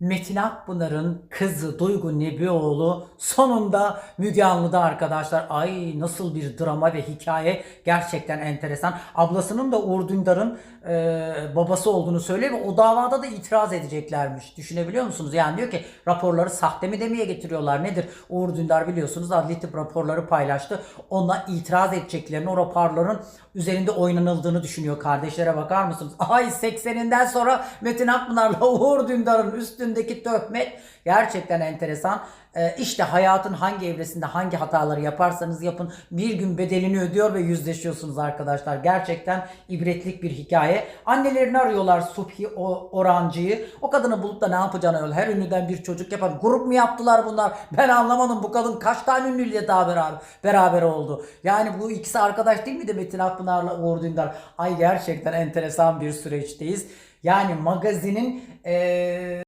Metin Akpınar'ın kızı Duygu Nebioğlu sonunda Müge Anlı'da arkadaşlar. Ay nasıl bir drama ve hikaye gerçekten enteresan. Ablasının da Uğur Dündar'ın e, babası olduğunu söylüyor ve o davada da itiraz edeceklermiş. Düşünebiliyor musunuz? Yani diyor ki raporları sahte mi demeye getiriyorlar nedir? Uğur Dündar biliyorsunuz adli tıp raporları paylaştı. Ona itiraz edeceklerini o raporların üzerinde oynanıldığını düşünüyor. Kardeşlere bakar mısınız? Ay 80'inden sonra Metin Akpınar'la Uğur Dündar'ın üstündeki töhmet gerçekten enteresan. Ee, işte hayatın hangi evresinde hangi hataları yaparsanız yapın bir gün bedelini ödüyor ve yüzleşiyorsunuz arkadaşlar. Gerçekten ibretlik bir hikaye. Annelerini arıyorlar Subhi O- Orancı'yı. O kadını bulup da ne yapacağını arıyorlar. Her ünlüden bir çocuk yapar. Grup mu yaptılar bunlar? Ben anlamadım. Bu kadın kaç tane ünlüyle daha beraber, beraber oldu? Yani bu ikisi arkadaş değil miydi Metin Akpınar'la Uğur Dündar? Ay gerçekten enteresan bir süreçteyiz. Yani magazinin eee